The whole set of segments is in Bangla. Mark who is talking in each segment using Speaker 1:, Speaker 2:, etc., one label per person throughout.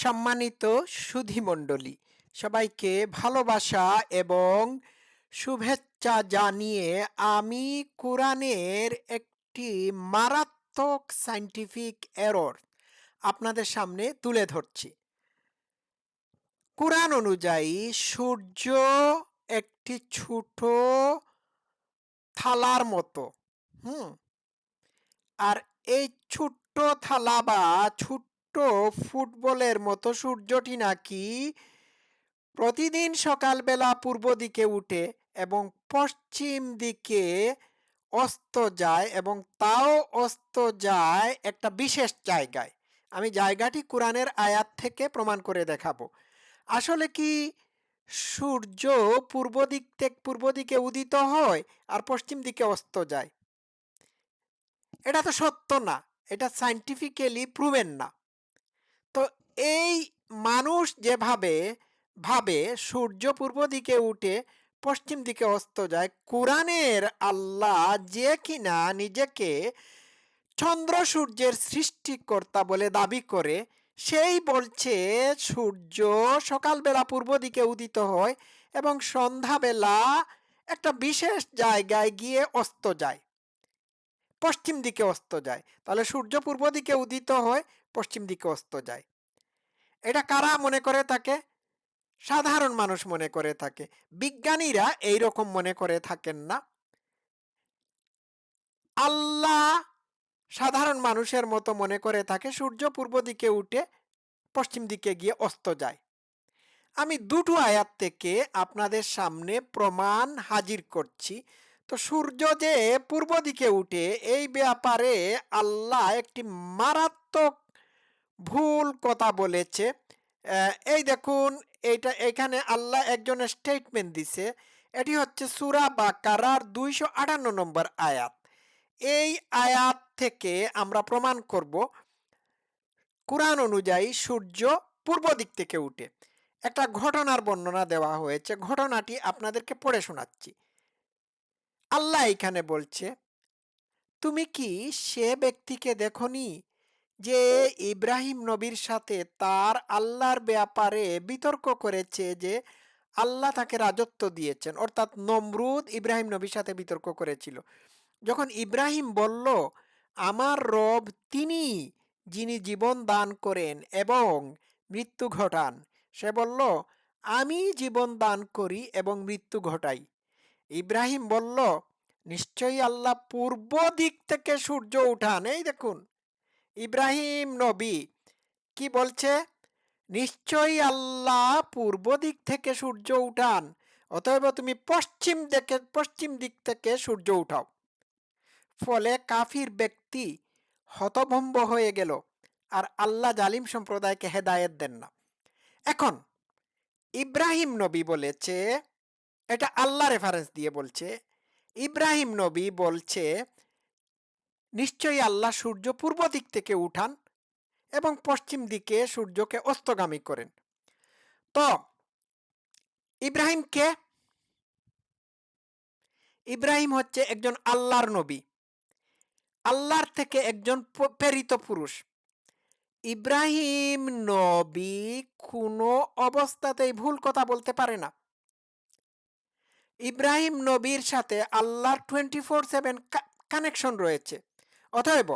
Speaker 1: সম্মানিত সুধীমণ্ডলী, সবাইকে ভালোবাসা এবং শুভেচ্ছা জানিয়ে আমি কোরআনের একটি মারাত্মক সায়েন্টিফিক এরর আপনাদের সামনে তুলে ধরছি। কোরআন অনুযায়ী সূর্য একটি ছোট থালার মতো, হুম? আর এই ছোট্ট থালা বা ছোট্ট ফুটবলের মতো সূর্যটি নাকি প্রতিদিন সকালবেলা পূর্ব দিকে উঠে এবং পশ্চিম দিকে অস্ত যায় এবং তাও অস্ত যায় একটা বিশেষ জায়গায়। আমি জায়গাটি কোরআনের আয়াত থেকে প্রমাণ করে দেখাবো। আসলে কি সূর্য পূর্ব দিক থেকে পূর্ব দিকে উদিত হয় আর পশ্চিম দিকে অস্ত যায়? এটা তো সত্য না। এটা সাইন্টিফিক্যালি প্রুভেন না। এই মানুষ যেভাবে, ভাবে সূর্য পূর্ব দিকে উঠে পশ্চিম দিকে অস্ত যায়, কোরআনের আল্লাহ যে কিনা নিজেকে চন্দ্র সূর্যের সৃষ্টিকর্তা বলে দাবি করে, সেই বলছে সূর্য সকালবেলা পূর্ব দিকে উদিত হয় এবং সন্ধ্যাবেলা একটা বিশেষ জায়গায় গিয়ে অস্ত যায়। পশ্চিম দিকে অস্ত যায়। তাহলে সূর্য পূর্ব দিকে উদিত হয়, পশ্চিম দিকে অস্ত যায়। এটা কারা মনে করে থাকে? সাধারণ মানুষ মনে করে থাকে। বিজ্ঞানীরা এই রকম মনে করে থাকেন না। আল্লাহ সাধারণ মানুষের মতো মনে করে থাকে, সূর্য পূর্ব দিকে উঠে পশ্চিম দিকে গিয়ে অস্ত যায়। আমি দুটো আয়াত থেকে আপনাদের সামনে প্রমাণ হাজির করছি। তো সূর্য যে পূর্ব দিকে উঠে, এই ব্যাপারে আল্লাহ একটি মারাত্মক ভুল কথা বলেছে। এই দেখুন, এইটা এখানে আল্লাহ একজনের স্টেটমেন্ট দিছে। এটি হচ্ছে সুরা বা কারার দুইশো আটান্ন নম্বর আয়াত। এই আয়াত থেকে আমরা প্রমাণ করব, কোরআন অনুযায়ী সূর্য পূর্ব দিক থেকে উঠে। একটা ঘটনার বর্ণনা দেওয়া হয়েছে, ঘটনাটি আপনাদেরকে পড়ে শোনাচ্ছি। আল্লাহ এখানে বলছে, তুমি কি সে ব্যক্তিকে দেখনি? যে ইব্রাহিম নবীর সাথে তার আল্লাহর ব্যাপারে বিতর্ক করেছে যে আল্লাহ তাকে রাজত্ব দিয়েছেন, অর্থাৎ নমরুদ ইব্রাহিম নবীর সাথে বিতর্ক করেছিল। যখন ইব্রাহিম বলল, আমার রব তিনি যিনি জীবন দান করেন এবং মৃত্যু ঘটান। সে বলল, আমি জীবন দান করি এবং মৃত্যু ঘটাই। ইব্রাহিম বলল, নিশ্চয়ই আল্লাহ পূর্ব দিক থেকে সূর্য উঠান। এই দেখুন ইব্রাহিম নবী কি বলছে? নিশ্চয়ই আল্লাহ পূর্ব দিক থেকে সূর্য উঠান, অতএব তুমি পশ্চিম দিকে, পশ্চিম দিক থেকে সূর্য উঠাও। ফলে কাফির ব্যক্তি হতভম্ব হয়ে গেল, আর আল্লাহ জালিম সম্প্রদায়কে হেদায়েত দেন না। এখন ইব্রাহিম নবী বলেছে, এটা আল্লাহ রেফারেন্স দিয়ে বলছে, ইব্রাহিম নবী বলছে নিশ্চয়ই আল্লাহ সূর্য পূর্ব দিক থেকে উঠান এবং পশ্চিম দিকে সূর্যকে অস্তগামী করেন। তো ইব্রাহিম কে ইব্রাহিম হচ্ছে একজন আল্লাহর নবী। আল্লাহর থেকে একজন প্রেরিত পুরুষ। ইব্রাহিম নবী কোনো অবস্থাতেই ভুল কথা বলতে পারে না। ইব্রাহিম নবীর সাথে আল্লাহর টোয়েন্টি ফোর সেভেন কানেকশন রয়েছে। অতএব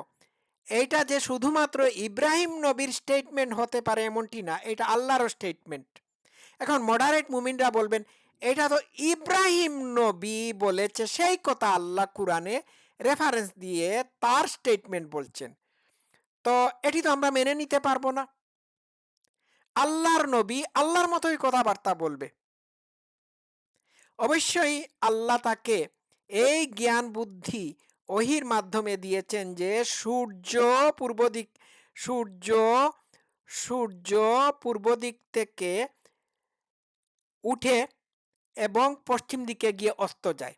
Speaker 1: এইটা যে শুধুমাত্র ইব্রাহিম নবীর স্টেটমেন্ট হতে পারে এমনটি না, এটা আল্লাহরও স্টেটমেন্ট এখন মডারেট মুমিনরা বলবেন, এটা তো ইব্রাহিম নবী বলেছে, সেই কথা আল্লাহ কোরআনে রেফারেন্স দিয়ে তার স্টেটমেন্ট বলছেন। তো এটি তো আমরা মেনে নিতে পারব না। আল্লাহর নবী আল্লাহর মতোই কথাবার্তা বলবে। অবশ্যই আল্লাহ তাকে এই জ্ঞান বুদ্ধি ওহির মাধ্যমে দিয়েছেন যে, সূর্য পূর্ব দিক, সূর্য সূর্য পূর্ব দিক থেকে উঠে এবং পশ্চিম দিকে গিয়ে অস্ত যায়।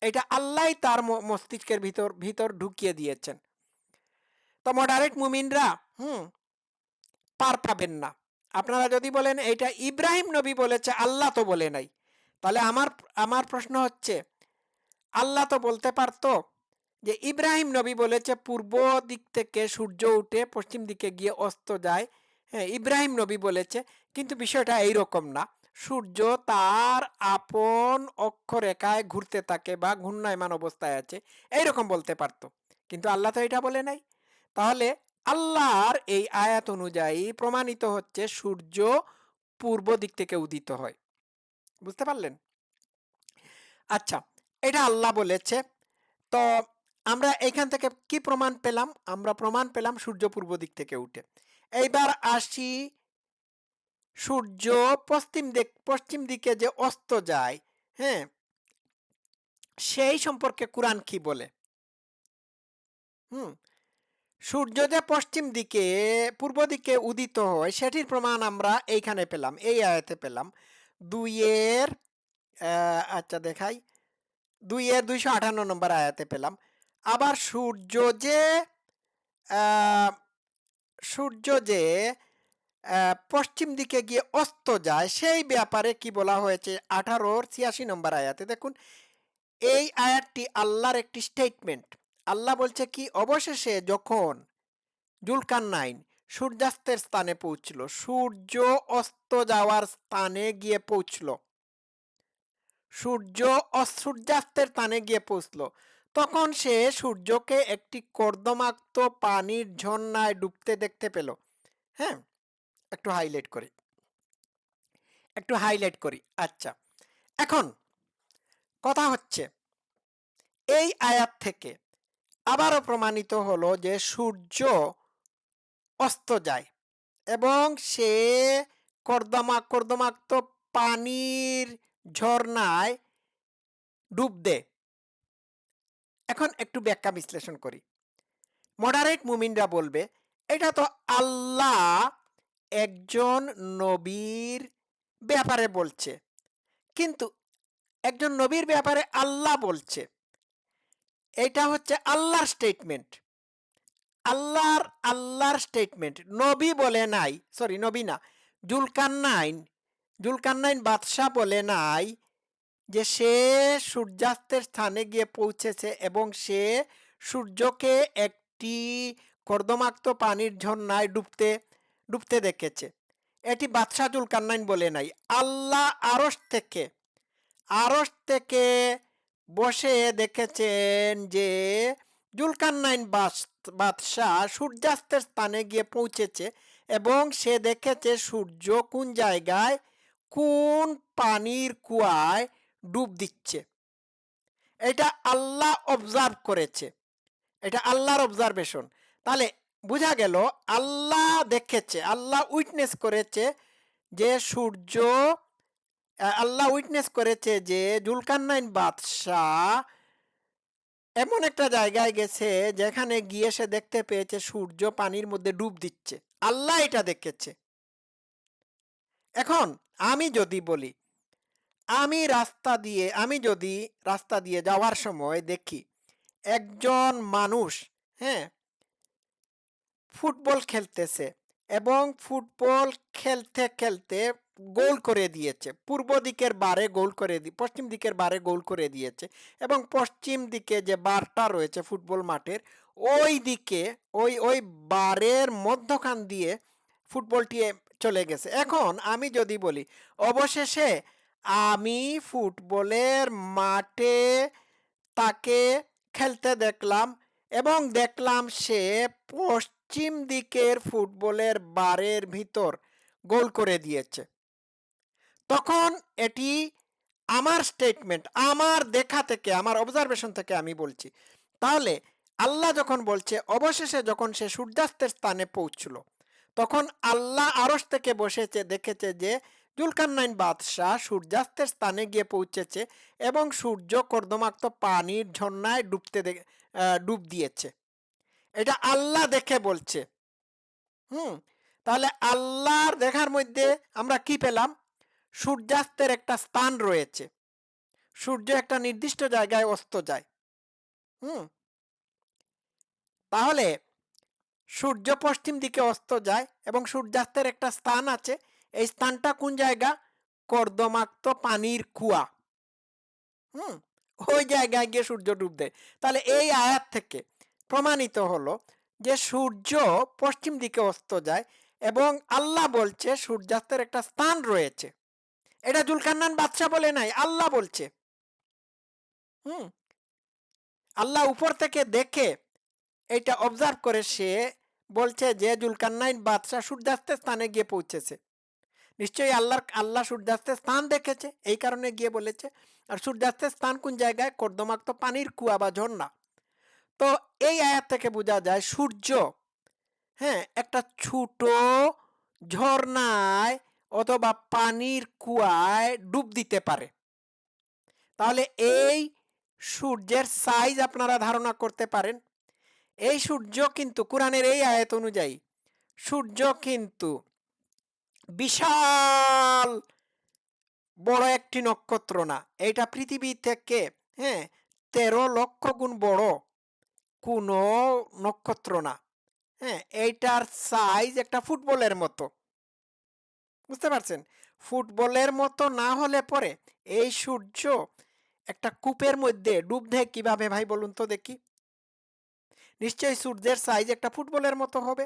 Speaker 1: এটা আল্লাহ তার মস্তিষ্কের ভিতর ভিতর ঢুকিয়ে দিয়েছেন। তো মডারেট মুমিনরা, হুম, পার পাবেন না। আপনারা যদি বলেন, এটা ইব্রাহিম নবী বলেছে, আল্লাহ তো বলে নাই। তাহলে আমার আমার প্রশ্ন হচ্ছে, আল্লাহ তো বলতে পারতো? যে ইব্রাহিম নবী বলেছে, পূর্ব দিক থেকে সূর্য উঠে পশ্চিম দিকে গিয়ে অস্ত যায়। হ্যাঁ ইব্রাহিম নবী বলেছে, কিন্তু বিষয়টা এইরকম না। সূর্য তার আপন অক্ষরেখায় ঘুরতে থাকে বা ঘূর্ণায়মান অবস্থায় আছে, এইরকম বলতে পারতো। কিন্তু আল্লাহ তো এটা বলে নাই। তাহলে আল্লাহর এই আয়াত অনুযায়ী প্রমাণিত হচ্ছে সূর্য পূর্ব দিক থেকে উদিত হয়। বুঝতে পারলেন? আচ্ছা এটা আল্লাহ বলেছে। তো আমরা এখান থেকে কি প্রমাণ পেলাম? আমরা প্রমাণ পেলাম সূর্য পূর্ব দিক থেকে উঠে। এইবার আসি সূর্য পশ্চিম দিক, পশ্চিম দিকে যে অস্ত যায় হ্যাঁ? সেই সম্পর্কে কোরআন কি বলে? হুম? সূর্য যে পশ্চিম দিকে, পূর্ব দিকে উদিত হয়, সেটির প্রমাণ আমরা এইখানে পেলাম, এই আয়াতে পেলাম। দুইয়ের আচ্ছা দেখাই। দুইয়ের দুইশো আঠান্ন নম্বর আয়াতে পেলাম। আবার সূর্য যে সূর্য যে পশ্চিম দিকে গিয়ে অস্ত যায়, সেই ব্যাপারে কি বলা হয়েছে? আঠারোর ছিয়াশি নম্বর আয়াতে দেখুন, এই আয়াতটি আল্লাহর একটি স্টেটমেন্ট আল্লাহ বলছে কি, অবশেষে যখন জুলকান নাইন সূর্যাস্তের স্থানে পৌঁছল, সূর্য অস্ত যাওয়ার স্থানে গিয়ে পৌঁছল। সূর্য অস- সূর্যাস্তের স্থানে গিয়ে পৌঁছলো। তখন সে সূর্যকে একটি কর্দমাক্ত পানির ঝর্ণায় ডুবতে দেখতে পেল। হ্যাঁ একটু হাইলাইট করি। একটু হাইলাইট করি। আচ্ছা এখন কথা হচ্ছে, এই আয়াত থেকে আবারও প্রমাণিত হলো যে সূর্য অস্ত যায় এবং সে কর্দমা, কর্দমাক্ত পানির ঝর্ণায় ডুব দেয় এখন একটু ব্যাখ্যা বিশ্লেষণ করি। মডারেট মুমিনরা বলবে, এটা তো আল্লাহ একজন নবীর ব্যাপারে বলছে। কিন্তু একজন নবীর ব্যাপারে আল্লাহ বলছে। এটা হচ্ছে আল্লাহর স্টেটমেন্ট আল্লাহর আল্লাহর স্টেটমেন্ট নবী বলে নাই সরি নবী না, জুলকান্নাইন জুলকান্নাইন বাদশাহ বলে নাই যে সে সূর্যাস্তের স্থানে গিয়ে পৌঁছেছে এবং সে সূর্যকে একটি কর্দমাক্ত পানির ঝর্ণায় ডুবতে ডুবতে দেখেছে। এটি বাদশাহ জুলকান্নাইন বলে নাই, আল্লাহ আরস থেকে আরস থেকে বসে দেখেছেন যে জুলকান্নাইন বাদশাহ সূর্যাস্তের স্থানে গিয়ে পৌঁছেছে এবং সে দেখেছে সূর্য কোন জায়গায়, কোন পানির কুয়ায় ডুব দিচ্ছে। এটা আল্লাহ অবজার্ভ করেছে। এটা আল্লাহর অবজারভেশন তাহলে বোঝা গেল, আল্লাহ দেখেছে, আল্লাহ উইটনেস করেছে যে সূর্য আল্লাহ উইটনেস করেছে যে জুলকান্নাইন বাদশাহ এমন একটা জায়গায় গেছে যেখানে গিয়ে সে দেখতে পেয়েছে সূর্য পানির মধ্যে ডুব দিচ্ছে। আল্লাহ এটা দেখেছে। এখন আমি যদি বলি আমি রাস্তা দিয়ে, আমি যদি রাস্তা দিয়ে যাওয়ার সময় দেখি একজন মানুষ হ্যাঁ ফুটবল খেলতেছে এবং ফুটবল খেলতে খেলতে গোল করে দিয়েছে। পূর্ব দিকের বারে গোল করে দি, পশ্চিম দিকের বারে গোল করে দিয়েছে এবং পশ্চিম দিকে যে বারটা রয়েছে ফুটবল মাঠের, ওই দিকে, ওই ওই বারের মধ্যখান দিয়ে ফুটবলটি চলে গেছে। এখন আমি যদি বলি, অবশেষে আমি ফুটবলের মাঠে তাকে খেলতে দেখলাম এবং দেখলাম সে পশ্চিম দিকের ফুটবলের বারের ভিতর গোল করে দিয়েছে। তখন এটি আমার স্টেটমেন্ট আমার দেখা থেকে, আমার অবজারভেশন থেকে আমি বলছি। তাহলে আল্লাহ যখন বলছে, অবশেষে যখন সে সূর্যাস্তের স্থানে পৌঁছল, তখন আল্লাহ আরস থেকে বসেছে, দেখেছে যে জুলকান্নাইন বাদশাহ সূর্যাস্তের স্থানে গিয়ে পৌঁছেছে এবং সূর্য কর্দমাক্ত পানির ঝর্ণায় ডুবতে ডুব দিয়েছে। এটা আল্লাহ দেখে বলছে। হুম, তাহলে আল্লাহর দেখার মধ্যে আমরা কি পেলাম? সূর্যাস্তের একটা স্থান রয়েছে। সূর্য একটা নির্দিষ্ট জায়গায় অস্ত যায়। হুম, তাহলে সূর্য পশ্চিম দিকে অস্ত যায় এবং সূর্যাস্তের একটা স্থান আছে। এই স্থানটা কোন জায়গা? কর্দমাক্ত পানির কুয়া হুম, ওই জায়গায় গিয়ে সূর্য ডুব দেয়। তাহলে এই আয়াত থেকে প্রমাণিত হলো যে সূর্য পশ্চিম দিকে অস্ত যায় এবং আল্লাহ বলছে সূর্যাস্তের একটা স্থান রয়েছে। এটা জুলকান্নান বাদশাহ বলে নাই, আল্লাহ বলছে। হুম, আল্লাহ উপর থেকে দেখে এটা অবজার্ভ করে সে বলছে যে জুলকান্নাইন বাদশাহ সূর্যাস্তের স্থানে গিয়ে পৌঁছেছে। নিশ্চয়ই আল্লাহর, আল্লাহ সূর্যাস্তের স্থান দেখেছে, এই কারণে গিয়ে বলেছে, আর সূর্যাস্তের স্থান কোন জায়গায়? কর্দমাক্ত পানির কুয়া বা ঝর্ণা। তো এই আয়াত থেকে বোঝা যায় সূর্য হ্যাঁ একটা ছোট ঝর্ণায় অথবা পানির কুয়ায় ডুব দিতে পারে। তাহলে এই সূর্যের সাইজ আপনারা ধারণা করতে পারেন। এই সূর্য কিন্তু, কোরআনের এই আয়াত অনুযায়ী সূর্য কিন্তু বিশাল বড় একটি নক্ষত্র না। এটা পৃথিবী থেকে হ্যাঁ তেরো লক্ষ গুণ বড় কোনো নক্ষত্র না। হ্যাঁ এইটার সাইজ একটা ফুটবলের মতো। বুঝতে পারছেন? ফুটবলের মতো না হলে পরে এই সূর্য একটা কূপের মধ্যে ডুব দেয় কীভাবে ভাই বলুন তো দেখি? নিশ্চয়ই সূর্যের সাইজ একটা ফুটবলের মতো হবে।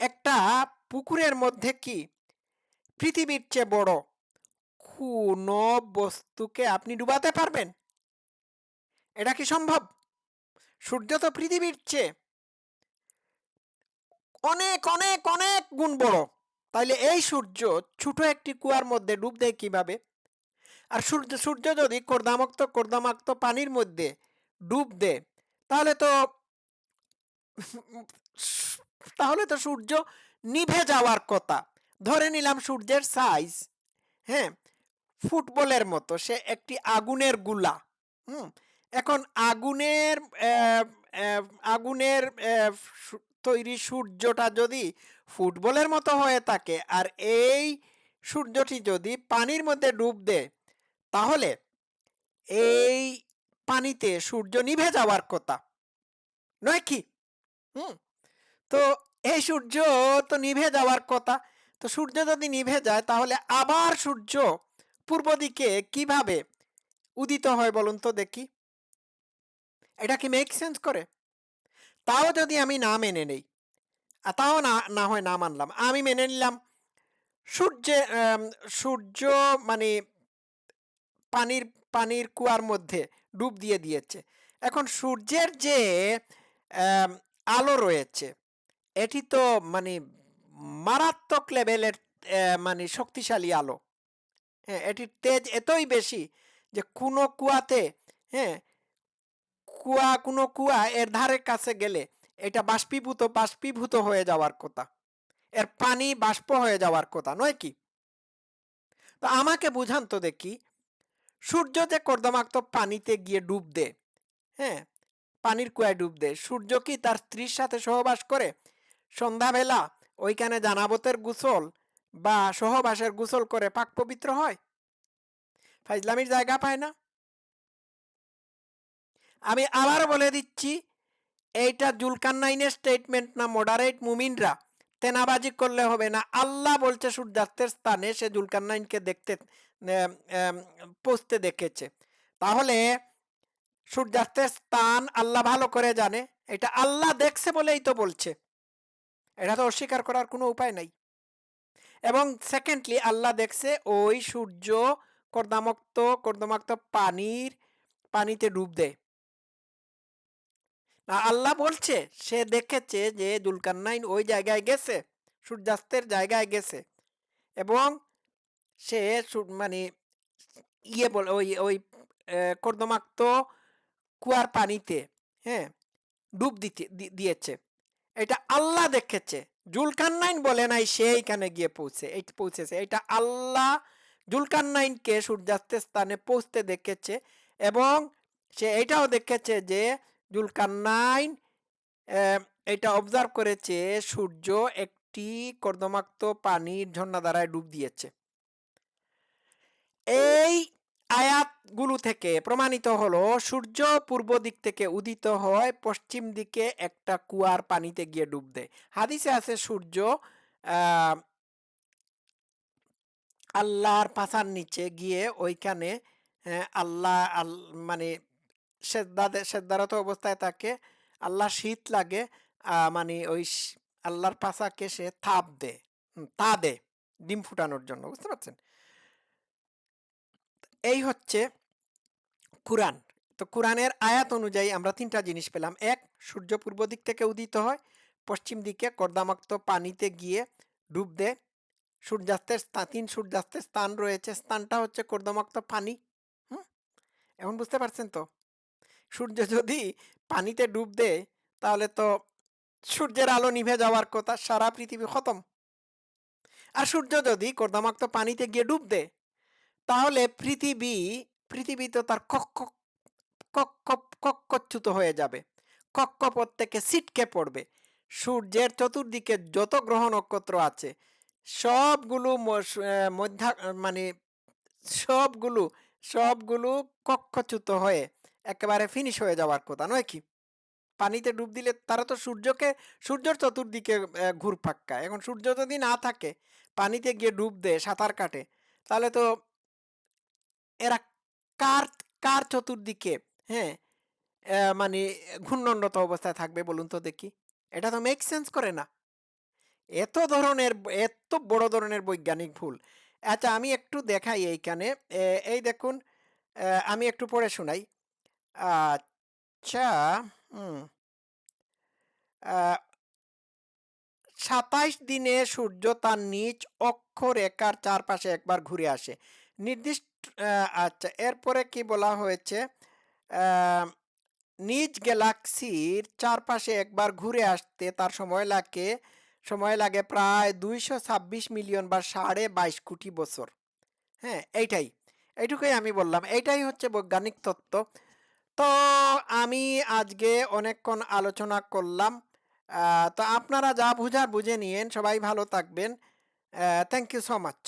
Speaker 1: একটা পুকুরের মধ্যে কি? পৃথিবীর চেয়ে বড় কোনো বস্তুকে আপনি ডুবাতে পারবেন? এটা কি সম্ভব? সূর্য তো পৃথিবীর চেয়ে অনেক অনেক অনেক গুণ বড়। তাইলে এই সূর্য ছোট একটি কুয়ার মধ্যে ডুব দেয় কীভাবে? আর সূর্য সূর্য যদি কর্দামক্ত কর্দামাক্ত পানির মধ্যে ডুব দেয়, তাহলে তো তাহলে তো সূর্য নিভে যাওয়ার কথা। ধরে নিলাম সূর্যের সাইজ হ্যাঁ ফুটবলের মতো, সে একটি আগুনেরগুলা, হুম, এখন আগুনের আগুনের তৈরি সূর্যটা যদি ফুটবলের মতো হয়ে থাকে আর এই সূর্যটি যদি পানির মধ্যে ডুব দেয়, তাহলে এই পানিতে সূর্য নিভে যাওয়ার কথা, নয় কি? হুম, তো এই সূর্য তো নিভে যাওয়ার কথা। তো সূর্য যদি নিভে যায়, তাহলে আবার সূর্য পূর্ব দিকে কীভাবে উদিত হয় বলুন তো দেখি? এটা কি মেক সেন্স করে? তাও যদি আমি না মেনে নেই তাও না না হয় না মানলাম, আমি মেনে নিলাম সূর্যে সূর্য মানে পানির পানির কুয়ার মধ্যে ডুব দিয়ে দিয়েছে। এখন সূর্যের যে আলো রয়েছে এটি তো মানে মারাত্মক লেভেলের মানে শক্তিশালী আলো। হ্যাঁ এটির তেজ এতই বেশি যে কোনো কুয়াতে হ্যাঁ কুয়া কোনো কুয়া এর ধারে কাছে গেলে এটা বাষ্পীভূত বাষ্পীভূত হয়ে যাওয়ার কথা। এর পানি বাষ্প হয়ে যাওয়ার কথা, নয় কি? তো আমাকে বুঝান তো দেখি, সূর্য যে কর্দমাক্ত পানিতে গিয়ে ডুব দে হ্যাঁ পানির কুয়ায় ডুব দে সূর্য কি তার স্ত্রীর সাথে সহবাস করে? সন্ধ্যাবেলা ওইখানে জানাবতের গোসল বা সহবাসের গোসল করে পাক পবিত্র হয়? ফাইজলামির জায়গা পায় না? আমি আবার বলে দিচ্ছি, এইটা জুলকান্নাইনের স্টেটমেন্ট না মডারেট মুমিনরা তেনাবাজি করলে হবে না। আল্লাহ বলছে সূর্যাস্তের স্থানে সে জুলকান্নাইনকে দেখতে পৌঁছতে দেখেছে। তাহলে সূর্যাস্তের স্থান আল্লাহ ভালো করে জানে। এটা আল্লাহ দেখছে বলেই তো বলছে। এটা তো অস্বীকার করার কোনো উপায় নাই। এবং সেকেন্ডলি আল্লাহ দেখছে ওই সূর্য কর্দামক্ত, কর্দমাক্ত পানির, পানিতে ডুব দেয়। না, আল্লাহ বলছে, সে দেখেছে যে দুলকান্নাইন ওই জায়গায় গেছে, সূর্যাস্তের জায়গায় গেছে। এবং সে মানে ইয়ে বল, ওই ওই কর্দমাক্ত কুয়ার পানিতে হ্যাঁ ডুব দিতে দিয়েছে। এটা আল্লাহ দেখেছে। জুলকান্নাইন বলে নাই, সে এইখানে গিয়ে পৌঁছে, এই পৌঁছেছে। এটা আল্লাহ জুলকান্নাইনকে সূর্যাস্তের স্থানে পৌঁছতে দেখেছে এবং সে এটাও দেখেছে যে জুলকান্নাইন এটা অবজার্ভ করেছে সূর্য একটি কর্দমাক্ত পানির ঝর্ণা দ্বারায় ডুব দিয়েছে। এই আয়াতগুলো থেকে প্রমাণিত হলো সূর্য পূর্ব দিক থেকে উদিত হয় পশ্চিম দিকে একটা কুয়ার পানিতে গিয়ে ডুব দেয়। হাদিসে আছে সূর্য আল্লাহর পাছার নিচে গিয়ে ওইখানে আহ, আল্লাহ আল- মানে সেদ্দাতে সেদ্দারত অবস্থায় তাকে আল্লাহ শীত লাগে মানে ওই আল্লাহর পাশাকে সে থাপ দে তা দে ডিম ফুটানোর জন্য বুঝতে পারছেন? এই হচ্ছে কুরআন। তো কোরআনের আয়াত অনুযায়ী আমরা তিনটা জিনিস পেলাম। এক, সূর্য পূর্ব দিক থেকে উদিত হয়। পশ্চিম দিকে কর্দামাক্ত পানিতে গিয়ে ডুব দেয়। সূর্যাস্তের স্থান তিন সূর্যাস্তের স্থান রয়েছে। স্থানটা হচ্ছে কর্দমাক্ত পানি। হুম? এখন বুঝতে পারছেন তো? সূর্য যদি পানিতে ডুব দেয়, তাহলে তো সূর্যের আলো নিভে যাওয়ার কথা সারা পৃথিবী খতম। আর সূর্য যদি কর্দমাক্ত পানিতে গিয়ে ডুব দেয় তাহলে পৃথিবী পৃথিবী তো তার কক্ষ কক্ষ কক্ষচ্যুত হয়ে যাবে। কক্ষপথ থেকে ছিটকে পড়বে। সূর্যের চতুর্দিকে যত গ্রহ নক্ষত্র আছে সবগুলো মধ্যা মানে সবগুলো সবগুলো কক্ষচ্যুত হয়ে একেবারে ফিনিশ হয়ে যাওয়ার কথা নয় কি? পানিতে ডুব দিলে তারা তো সূর্যকে সূর্যের চতুর্দিকে আহ, ঘুরপাক এখন সূর্য যদি না থাকে পানিতে গিয়ে ডুব দেয় সাঁতার কাটে তাহলে তো এরা কার কার চতুর্দিকে হ্যাঁ? মানে ঘূর্ণনত অবস্থায় থাকবে বলুন তো দেখি। এটা তো মেক সেন্স করে না। এত ধরনের, এত বড় ধরনের বৈজ্ঞানিক ভুল। আচ্ছা আমি একটু দেখাই এইখানে। এই দেখুন আমি একটু পড়ে শোনাই। আচ্ছা হুম। সাতাইশ দিনে সূর্য তার নিজ অক্ষরেখার চারপাশে একবার ঘুরে আসে। নির্দিষ্ট আচ্ছা এরপরে কি বলা হয়েছে? নিজ গ্যালাক্সির চারপাশে একবার ঘুরে আসতে তার সময় লাগে সময় লাগে প্রায় দুইশো ছাব্বিশ মিলিয়ন বা সাড়ে বাইশ কোটি বছর। হ্যাঁ এইটাই। এইটুকুই আমি বললাম। এইটাই হচ্ছে বৈজ্ঞানিক তত্ত্ব। তো আমি আজকে অনেকক্ষণ আলোচনা করলাম। তো আপনারা যা বুঝার বুঝে নিয়েন। সবাই ভালো থাকবেন। Thank you so much